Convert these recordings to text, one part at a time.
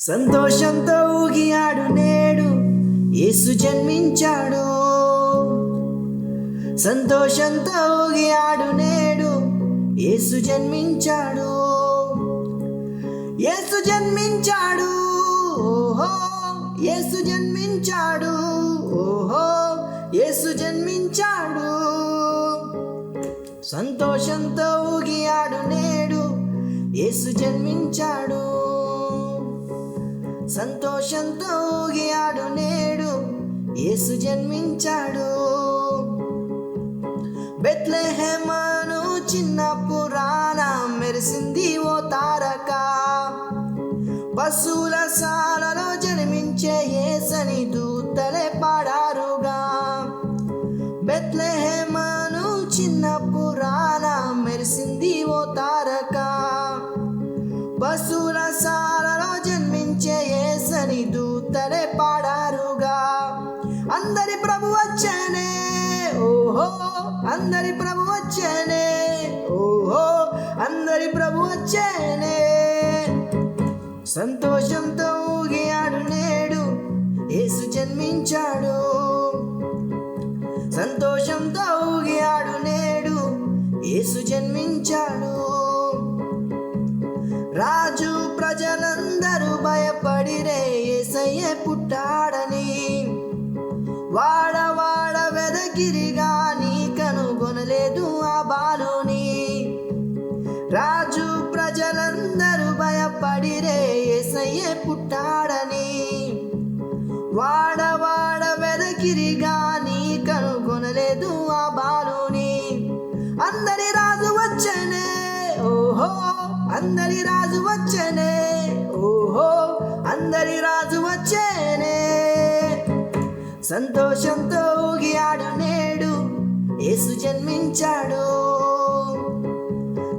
సంతోషంతో ఊగియాడు నేడు. యేసు జన్మించాడు. సంతోషంతో ఊగియాడు నేడు. యేసు జన్మించాడు. యేసు జన్మించాడు. ఓహో యేసు జన్మించాడు. ఓహో యేసు జన్మించాడు. సంతోషంతో ఊగియాడు నేడు. యేసు జన్మించాడు. సంతోషంతో ఊగియాడు నేడు యేసు జన్మించాడు. బెత్లెహెమాను చిన్న పురాణ మెరిసింది ఓ తారక. పశువుల సాలలో జన్మించే యేసని దూతలే పాడారుగా. బెత్లెహెమాను చిన్నప్పుడు పాడారుగా. అందరి ప్రభు వచ్చనే. ఓహో అందరి ప్రభు వచ్చనే. ఓహో అందరి ప్రభు వచ్చనే. సంతోషంతో ఊగియాడు నేడు యేసు జన్మించాడు. సంతోషంతో ఊగియాడు నేడు యేసు జన్మించాడు. రాజు ప్రజలందరూ భయపడిరే ఏసయ్యే పుట్టాడని. వాడవాడ వెదకిరిగా నీ కనుగొనలేదు ఆ బాలుని. రాజు ప్రజలందరూ భయపడిరే ఏసయ్యే పుట్టాడని. వాడవాడ వెదకిరిగా నీ కనుగొనలేదు ఆ బాలుని. అందరి రాజు వచ్చనే ఓహో అందరి రాజు వచ్చనే. సంతోషంతో ఊగియాడు నేడు యేసు జన్మించాడు.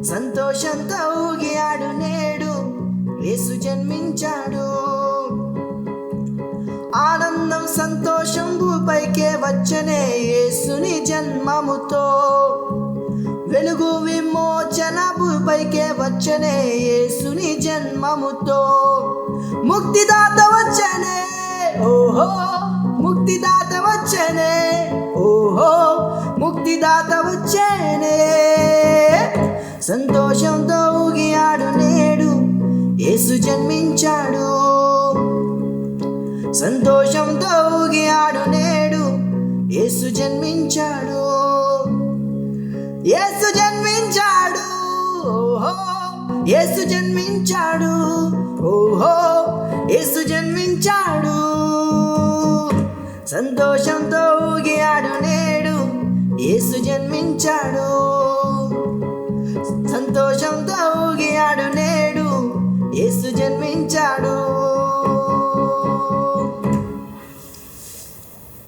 సంతోషంతో ఊగియాడు నేడు యేసు జన్మించాడు. ఆనందం సంతోషం భూపైకే వచ్చనే యేసుని జన్మముతో. వెలుగు విమోచన భూపైకే వచ్చనే యేసుని జన్మముతో. ముక్తిదాత వచ్చనే ఓహో! ముక్తిదాత వచ్చనే. ఓహో ముక్తిదాత వచ్చేనే. సంతోషంతో ఊగియాడు నేడు యేసు జన్మించాడు. సంతోషంతో ఊగియాడు నేడు యేసు జన్మించాడు. యేసు జన్మించాడు. ఓహో యేసు జన్మించాడు. ఓహో యేసు జన్మించాడు. సంతోషంతో ఊగాడు నేడు యేసు జన్మించాడు. సంతోషంతో ఊగాడు నేడు యేసు జన్మించాడు.